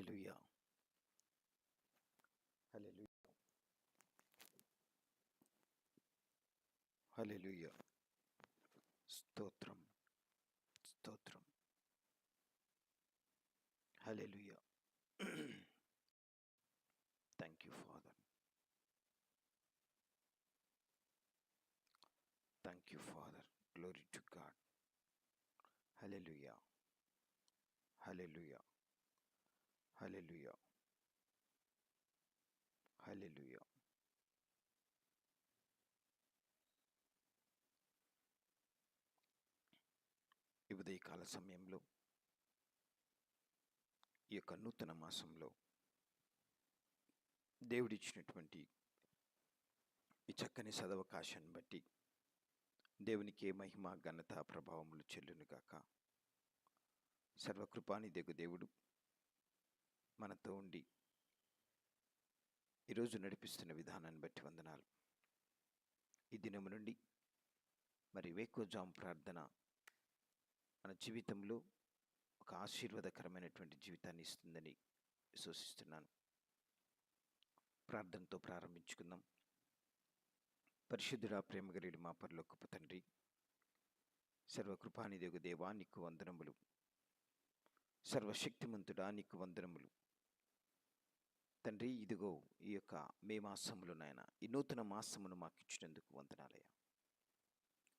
Hallelujah. Hallelujah. Hallelujah. Stotram. Stotram. Hallelujah. Thank you, Father. Thank you, Father. Glory to God. Hallelujah. Hallelujah. Hallelujah hallelujah ఈ ఉదయకాల సమయంలో ఈ యొక్క నూతన మాసంలో దేవుడిచ్చినటువంటి ఈ చక్కని సదవకాశాన్ని బట్టి దేవునికి మహిమ ఘనత ప్రభావములు చెల్లునుగాక. సర్వకృపానిదగు దేవుడు మనతో ఉండి ఈరోజు నడిపిస్తున్న విధానాన్ని బట్టి వందనాలు. ఈ దినము నుండి మరి వేకోజాం ప్రార్థన మన జీవితంలో ఒక ఆశీర్వాదకరమైనటువంటి జీవితాన్ని ఇస్తుందని విశ్వసిస్తున్నాను. ప్రార్థనతో ప్రారంభించుకుందాం. పరిశుద్ధుడా ప్రేమగలిడి మా పరలోకపు తండ్రి సర్వకృపానిదేగు దేవా నీకు వందనములు. సర్వశక్తిమంతుడా నీకు వందనములు. తండ్రి ఇదిగో ఈ యొక్క మే మాసములు నాయన ఈ నూతన మాసమును మాకు ఇచ్చినందుకు వందనాలయ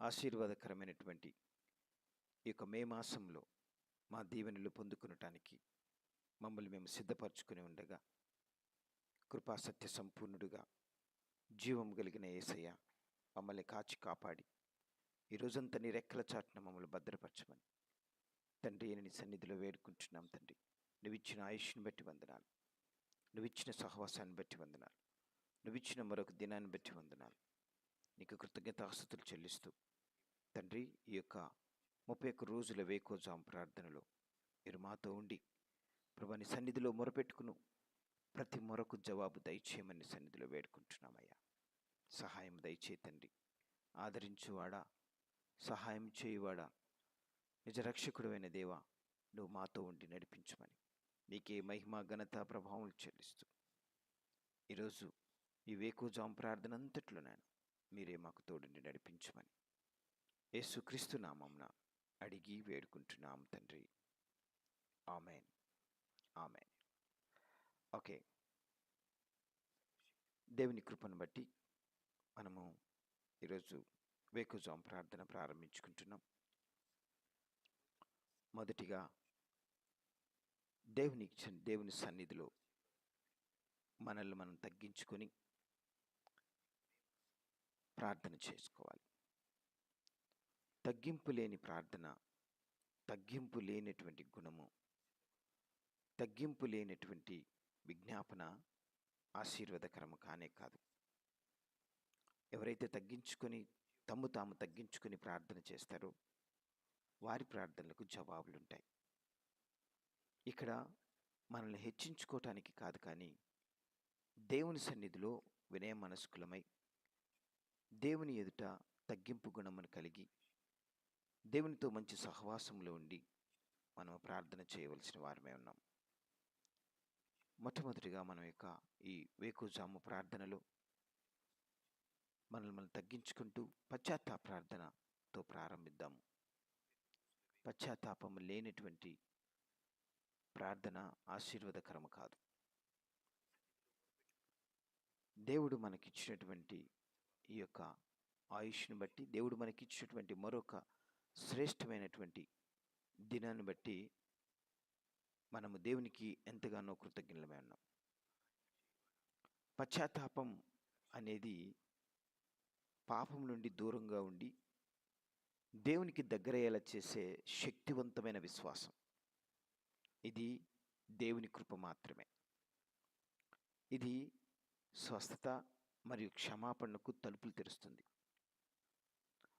ఆశీర్వాదకరమైనటువంటి ఈ యొక్క మే మాసంలో మా దీవెనలు పొందుకునటానికి మమ్మల్ని మేము సిద్ధపరచుకుని ఉండగా కృపాసత్య సంపూర్ణుడుగా జీవం కలిగిన ఏసయ్య మమ్మల్ని కాచి కాపాడి ఈ నీ రెక్కల చాటున మమ్మల్ని భద్రపరచమని తండ్రి అని నీ సన్నిధిలో వేడుకుంటున్నాం తండ్రి. నువ్వు ఇచ్చిన ఆయుష్ని బట్టి వందనాలు. నువ్వు ఇచ్చిన సహవాసాన్ని బట్టి వందనాలు. నువ్వు ఇచ్చిన మరొక దినాన్ని బట్టి వందనాలు. నీకు కృతజ్ఞతాస్తుతులు చెల్లిస్తూ తండ్రి ఈ యొక్క ముప్పై ఒక్క రోజుల వేకోజాం ప్రార్థనలో మీరు మాతో ఉండి ప్రభాని సన్నిధిలో మొరపెట్టుకును. ప్రతి మొరకు జవాబు దయచేయమని సన్నిధిలో వేడుకుంటున్నామయ్యా. సహాయం దయచే తండ్రి. ఆదరించువాడా సహాయం చేయువాడా. నిజ రక్షకుడైన దేవా నువ్వు మాతో ఉండి నడిపించమని. నీకే మహిమ ఘనత ప్రభావం చెల్లిస్తూ. ఈరోజు ఈ వేకోజాం ప్రార్థన అంతట్లో నేను మీరే మాకు తోడుని నడిపించమని యేసుక్రీస్తు నామంన అడిగి వేడుకుంటున్నాం తండ్రి. ఆమెన్. ఆమెన్. ఓకే. దేవుని కృపను బట్టి మనము ఈరోజు వేకుజాం ప్రార్థన ప్రారంభించుకుంటున్నాం. మొదటిగా దేవుని దేవుని సన్నిధిలో మనల్ని మనం తగ్గించుకొని ప్రార్థన చేసుకోవాలి. తగ్గింపు లేని ప్రార్థన తగ్గింపు లేనటువంటి గుణము తగ్గింపు లేనటువంటి విజ్ఞాపన ఆశీర్వాదకరము కానే కాదు. ఎవరైతే తగ్గించుకొని తమ్ము తాము తగ్గించుకొని ప్రార్థన చేస్తారో వారి ప్రార్థనలకు జవాబులుంటాయి. ఇక్కడ మనల్ని హెచ్చించుకోవటానికి కాదు కానీ దేవుని సన్నిధిలో వినయ మనస్కులమై దేవుని ఎదుట తగ్గింపు గుణమును కలిగి దేవునితో మంచి సహవాసంలో ఉండి మనం ప్రార్థన చేయవలసిన వారమే ఉన్నాం. మొట్టమొదటిగా మనం యొక్క ఈ వేకుజాము ప్రార్థనలో మనల్ని మనం తగ్గించుకుంటూ పశ్చాత్తాప ప్రార్థనతో ప్రారంభిద్దాము. పశ్చాత్తాపము లేనటువంటి ప్రార్థన ఆశీర్వాదకరము కాదు. దేవుడు మనకిచ్చినటువంటి ఈ యొక్క ఆయుష్ని బట్టి దేవుడు మనకిచ్చినటువంటి మరొక శ్రేష్టమైనటువంటి దినాన్ని బట్టి మనము దేవునికి ఎంతగానో కృతజ్ఞులమై ఉన్నాం. పశ్చాత్తాపం అనేది పాపం నుండి దూరంగా ఉండి దేవునికి దగ్గరయ్యేలా చేసే శక్తివంతమైన విశ్వాసం. ఇది దేవుని కృప మాత్రమే. ఇది స్వస్థత మరియు క్షమాపణకు తలుపులు తెరుస్తుంది.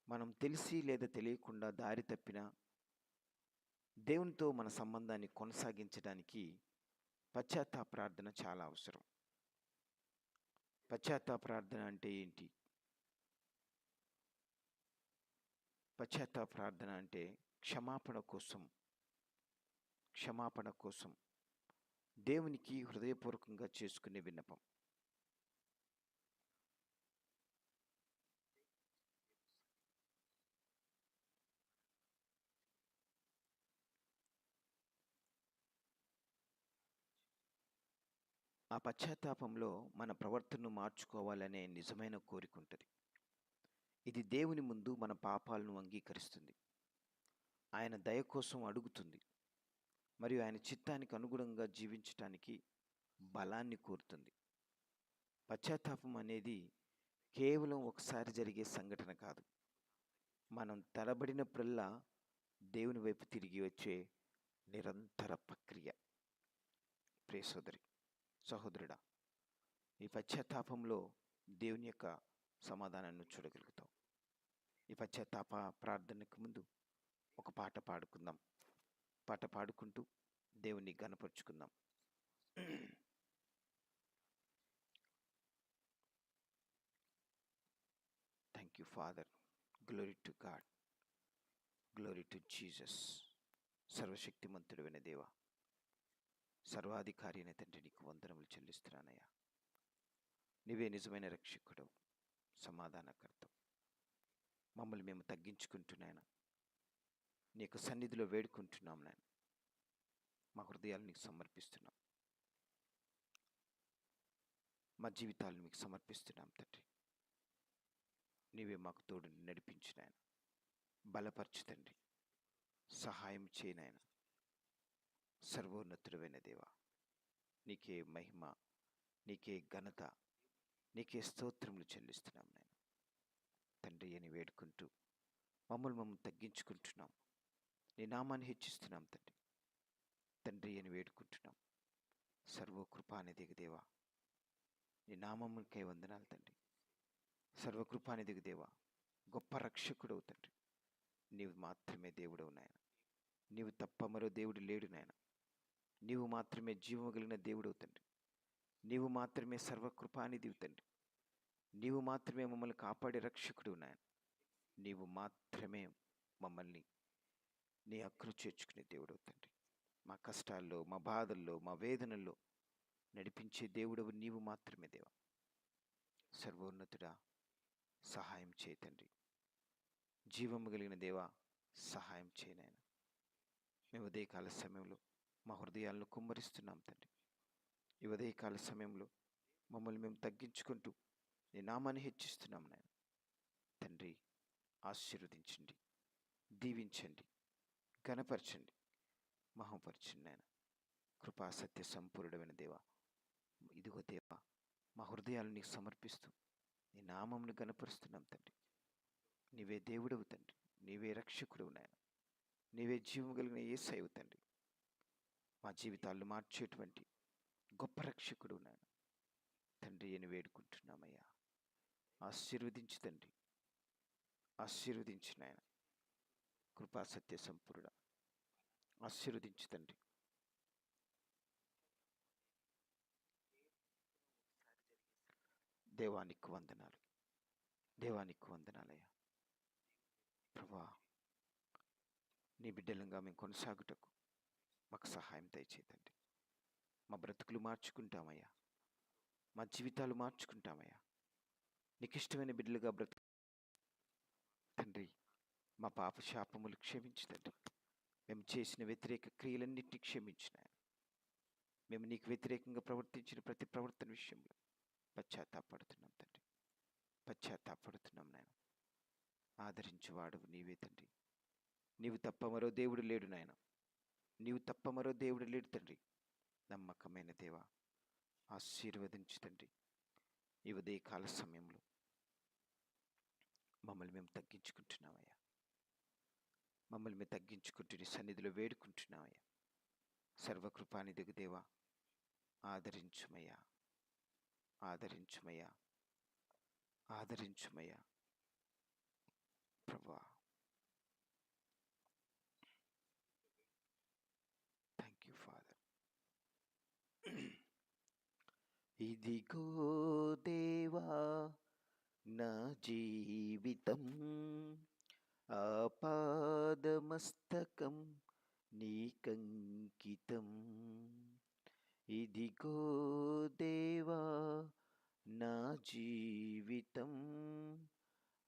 మనం తెలిసి లేదా తెలియకుండా దారి తప్పిన దేవునితో మన సంబంధాన్ని కొనసాగించడానికి పశ్చాత్తాప ప్రార్థన చాలా అవసరం. పశ్చాత్తాప ప్రార్థన అంటే ఏంటి? పశ్చాత్తాప ప్రార్థన అంటే క్షమాపణ కోసం క్షమాపణ కోసం దేవునికి హృదయపూర్వకంగా చేసుకునే విన్నపం. ఆ పశ్చాత్తాపంలో మన ప్రవర్తనను మార్చుకోవాలనే నిజమైన కోరిక ఉంటుంది. ఇది దేవుని ముందు మన పాపాలను అంగీకరిస్తుంది. ఆయన దయ కోసం అడుగుతుంది. మరియు ఆయన చిత్తానికి అనుగుణంగా జీవించటానికి బలాన్ని కోరుతుంది. పశ్చాత్తాపం అనేది కేవలం ఒకసారి జరిగే సంఘటన కాదు. మనం తలబడినప్పుడల్లా దేవుని వైపు తిరిగి వచ్చే నిరంతర ప్రక్రియ. ప్రేసోదరి సహోదరుడా ఈ పశ్చాత్తాపంలో దేవుని యొక్క సమాధానాన్ని చూడగలుగుతాం ఈ పశ్చాత్తాప ప్రార్థనకు ముందు ఒక పాట పాడుకుందాం. పాట పాడుకుంటూ దేవుని గనపరుచుకుందాం thank you father glory to God glory to Jesus సర్వశక్తిమంతుడైన దేవ సర్వాధికారి అయిన తండ్రి నీకు వందనములు చెల్లిస్తున్నానయ్యా. నీవే నిజమైన రక్షకుడు సమాధానకర్తం మమ్మల్ని మేము తగ్గించుకుంటున్నాయన. నీకు సన్నిధిలో వేడుకుంటున్నాం నేను మా హృదయాలు నీకు సమర్పిస్తున్నాం. మా జీవితాలు మీకు సమర్పిస్తున్నాం తండ్రి. నీవే మాకు తోడు నడిపించు నాయన. బలపరచు తండ్రి. సహాయం చేయనాయన సర్వోన్నతుడమైన దేవా నీకే మహిమ నీకే ఘనత నీకే స్తోత్రములు చెల్లిస్తున్నాం నేను తండ్రి అని వేడుకుంటూ మమ్మల్ని మమ్మల్ని తగ్గించుకుంటున్నాం. నీ నామాన్ని హెచ్చిస్తున్నాం తండ్రి. తండ్రి అని వేడుకుంటున్నాం. సర్వకృపానిధికి దేవా నీ నామమునికై వందనాలు తండ్రి. సర్వకృపానిధికి దేవా గొప్ప రక్షకుడవు తండ్రి. నీవు మాత్రమే దేవుడవు నాయన. నీవు తప్ప మరో దేవుడు లేడు నాయన. నీవు మాత్రమే జీవం కలిగిన దేవుడవు తండ్రి. నీవు మాత్రమే సర్వకృపానిధివి తండ్రి. నీవు మాత్రమే మమ్మల్ని కాపాడే రక్షకుడు నాయన. నీవు మాత్రమే మమ్మల్ని నీ అక్కలు చేర్చుకునే దేవుడవు తండ్రి. మా కష్టాల్లో మా బాధల్లో మా వేదనల్లో నడిపించే దేవుడవు నీవు మాత్రమే దేవా. సర్వోన్నతుడా సహాయం చేయి తండ్రి. జీవము కలిగిన దేవా సహాయం చేయనాయన మేము ఉదయకాల సమయంలో మా హృదయాలను కుమ్మరిస్తున్నాం తండ్రి. ఈ ఉదయకాల సమయంలో మమ్మల్ని మేము తగ్గించుకుంటూ నీ నామాన్ని హెచ్చిస్తున్నాం నాయన. తండ్రి ఆశీర్వదించండి దీవించండి. ఘనపరచండి. మహంపరచండి నాయన కృపా సత్య సంపూర్ణమైన దేవా. ఇదిగో దేవ మా హృదయాలు నీకు సమర్పిస్తూ నీ నామంను గనపరుస్తున్నాం తండ్రి. నీవే దేవుడవు తండ్రి. నీవే రక్షకుడు నాయన. నీవే జీవం కలిగిన ఏ సైవు తండ్రి. మా జీవితాలను మార్చేటువంటి గొప్ప రక్షకుడు నాయన. తండ్రి అని వేడుకుంటున్నామయ్యా. ఆశీర్వదించు తండ్రి. ఆశీర్వదించు నాయన. కృపా సత్య సంపూర్ణ. ఆశీర్వదించు తండ్రి. దేవానికి వందనాలు. దేవానికి వందనాలయ్యా. ప్రభా నీ బిడ్డలంగా మేము కొనసాగుటకు మాకు సహాయం దయచేతండి మా బ్రతుకులు మార్చుకుంటామయ్యా. మా జీవితాలు మార్చుకుంటామయ్యా. నీకు ఇష్టమైన బిడ్డలుగా బ్రతు మా పాప శాపములు క్షమించు తండ్రి మేము చేసిన వ్యతిరేక క్రియలన్నింటినీ క్షమించిన మేము నీకు వ్యతిరేకంగా ప్రవర్తించిన ప్రతి ప్రవర్తన విషయంలో పశ్చాత్తాపడుతున్నాం తండ్రి. పశ్చాత్తాపడుతున్నాం నాయన. ఆదరించువాడు నీవే తండ్రి. నీవు తప్ప మరో దేవుడు లేడు నాయన. నీవు తప్ప మరో దేవుడు లేడు తండ్రి. నమ్మకమైన దేవా ఆశీర్వదించు తండ్రి. ఈ ఉదయకాల సమయంలో మమ్మల్ని మేము తగ్గించుకుంటున్నామయ్యా. మమ్మల్ని మేము తగ్గించుకుంటూ నీ సన్నిధిలో వేడుకుంటున్నామయ్యా సర్వకృపానిధికి దేవా ఆదరించుమయ్యా. ఆదరించుమయ్యా. ఆదరించుమయ్యా. ప్రభా. థ్యాంక్ యూ ఫాదర్ ఇదిగో దేవా నా జీవితం ఆపాదమస్తకం నీకంకితం ఇదిగో దేవా నా జీవితం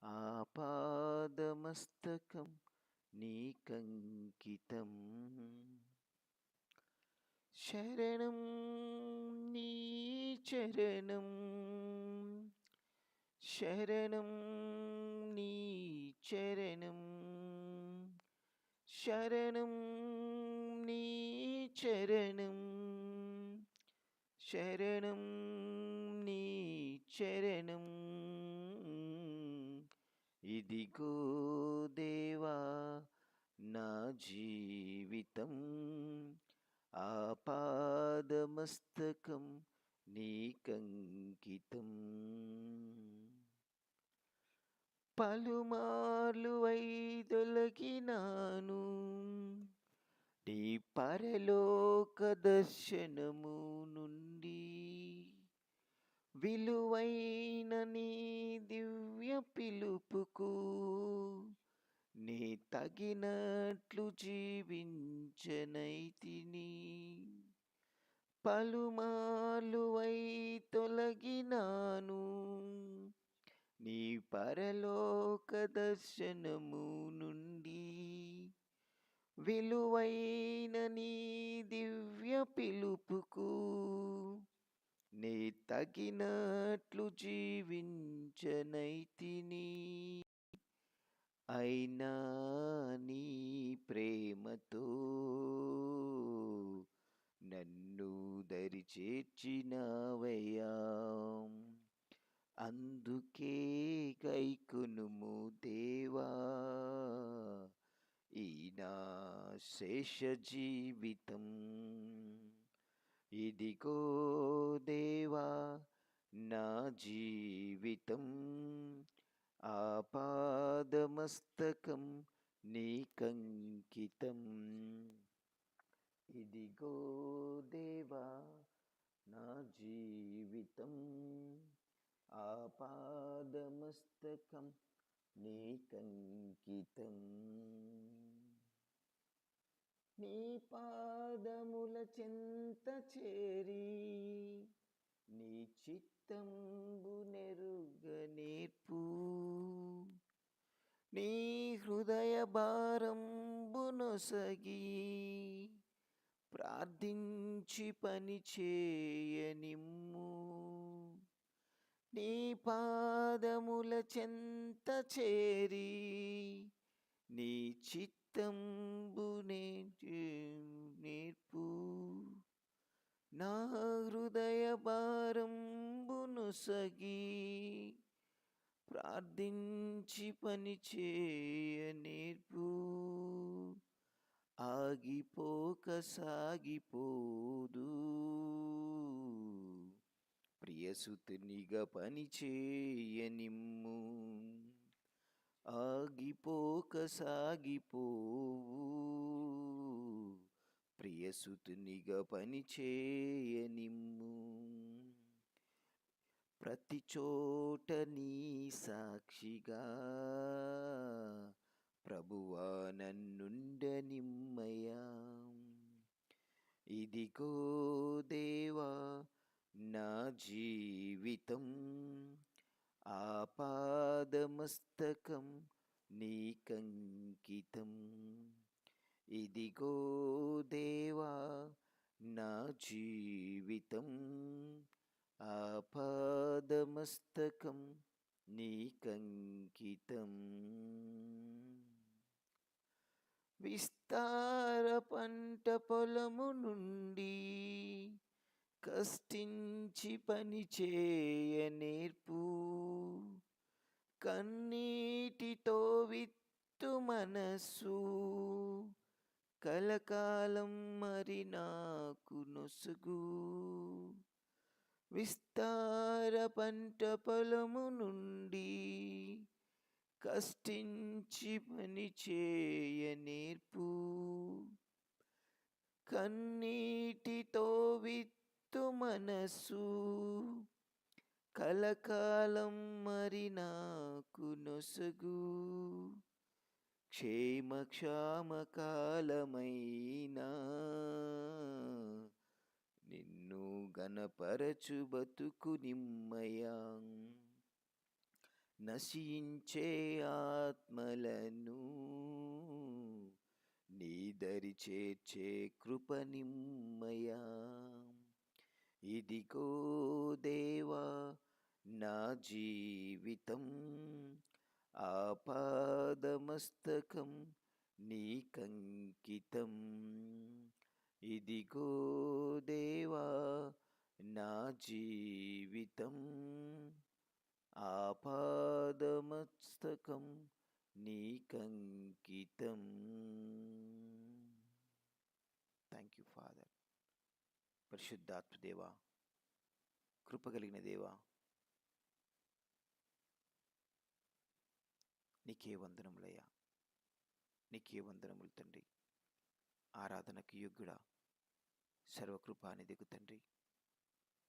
ఆపాదమస్తకం నీకంకితం శరణం నీ చరణం శరణం నీ చరణం శరణం నీ చరణం శరణం నీ చరణం ఇదిగో దేవా నా జీవితం ఆపాదమస్తకం నీకంకితం పలుమార్లు వైదొలగినాను. నీ పరలోక దర్శనము నుండి విలువైన నీ దివ్య పిలుపుకు నీ తగినట్లు జీవించనైతిని. పలుమార్లు వై తొలగినాను నీ పరలోక దర్శనము నుండి విలువైన నీ దివ్య పిలుపుకు నీ తగినట్లు జీవించనైతిని. అయినా నీ ప్రేమతో నన్ను దరి చేర్చినవయ్యా అందుకే కైకునుము దేవా ఈనా శేష జీవితం ఇదిగో దేవా నా జీవితం ఆపాదమస్తకం నీకంకితం ఇదిగో దేవా నా జీవితం. ఆపాదమస్తకం నీకంకితం నీ పాదముల చెంత చేరి నీ చిత్తంబు నెరుగ నేర్పు. నీ హృదయ భారంబునొసగి ప్రార్థించి పని చేయనిమ్ము. నీ పాదముల చెంత చేరి నీ చిత్తంబు నేర్పు. నా హృదయ భారంబును సగి ప్రార్థించి పని చేయ నేర్పు. ఆగిపోక సాగిపోదు. ప్రియసుతునిగా పని చేయనిమ్ము ఆగిపోక సాగిపోవు ప్రియసుతునిగా పని చేయనిమ్ము ప్రతి చోట నీ సాక్షిగా ప్రభువా నన్నుండనిమ్మయా ఇదిగో దేవా నా జీవితం ఆపాదమస్తకం నీకంకితం. ఇదిగో దేవా నా జీవితం ఆపాదమస్తకం నీకంకితం. విస్తార పంట పొలము నుండి కష్టించి పని చేయ నేర్పు. కన్నీటితో విత్తు మనస్సు కలకాలం మరి నాకు నొసుగు. విస్తార పంట పొలము నుండి కష్టించి పని చేయ నేర్పు. కన్నీటితో విత్తు మనసు కలకాలం మరి నాకు నొసగు. క్షేమ నిన్ను గణపరచు బతుకు నిమ్మయా. నశించే ఆత్మలను నీదరి చేర్చే కృప నిమ్మయా. ఇదిగో దేవా నా జీవితం ఆపాదమస్తకం నీకంకితం ఇదిగో దేవా నా జీవితం ఆపాదమస్తకం నీకంకితం థ్యాంక్ యూ ఫాదర్. పరిశుద్ధాత్మదేవ కృప కలిగిన దేవా నీకే వందనములయ్యా నీకే వందనములు తండ్రి. ఆరాధనకు యోగ్యుడా సర్వకృపానిధికు తండ్రి.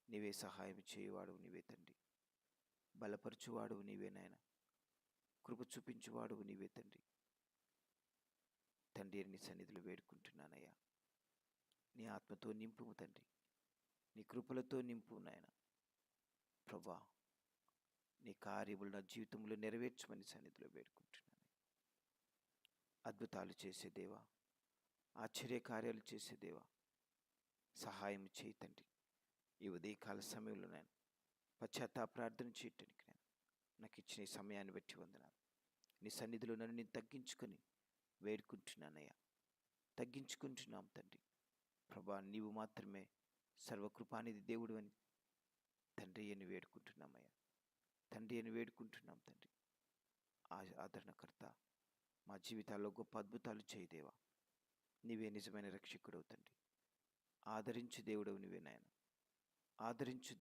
నీవే సహాయం చేయువాడు నీవే తండ్రి. బలపరచువాడు నీవే నాయన. కృప చూపించువాడు నీవే తండ్రి. తండ్రి నీ సన్నిధిలో వేడుకుంటున్నానయ్యా. నీ ఆత్మతో నింపు తండ్రి. నీ కృపలతో నింపు నాయన. ప్రభా నీ కార్యములు నా జీవితంలో నెరవేర్చమని సన్నిధిలో వేడుకుంటున్నాను. అద్భుతాలు చేసే దేవా ఆశ్చర్య కార్యాలు చేసే దేవా సహాయం చేయి తండ్రి. ఈ ఉదయకాల సమయంలో నేను పశ్చాత్తా ప్రార్థన చేయటానికి నేను నాకు ఇచ్చిన ఈ సమయాన్ని బట్టి వందనాలు. నీ సన్నిధిలో నన్ను నేను తగ్గించుకొని వేడుకుంటున్నానయ్యా. తగ్గించుకుంటున్నాం తండ్రి. ప్రభా నీవు మాత్రమే సర్వకృపానిది దేవుడు అని తండ్రి అని వేడుకుంటున్నామయ్యా. తండ్రి అని వేడుకుంటున్నాం తండ్రి. ఆ- ఆదరణకర్త మా జీవితాల్లో గొప్ప అద్భుతాలు చేయదేవా నీవే నిజమైన రక్షకుడవు తండ్రి. ఆదరించు దేవుడవు నీవే నాయన. ఆదరించు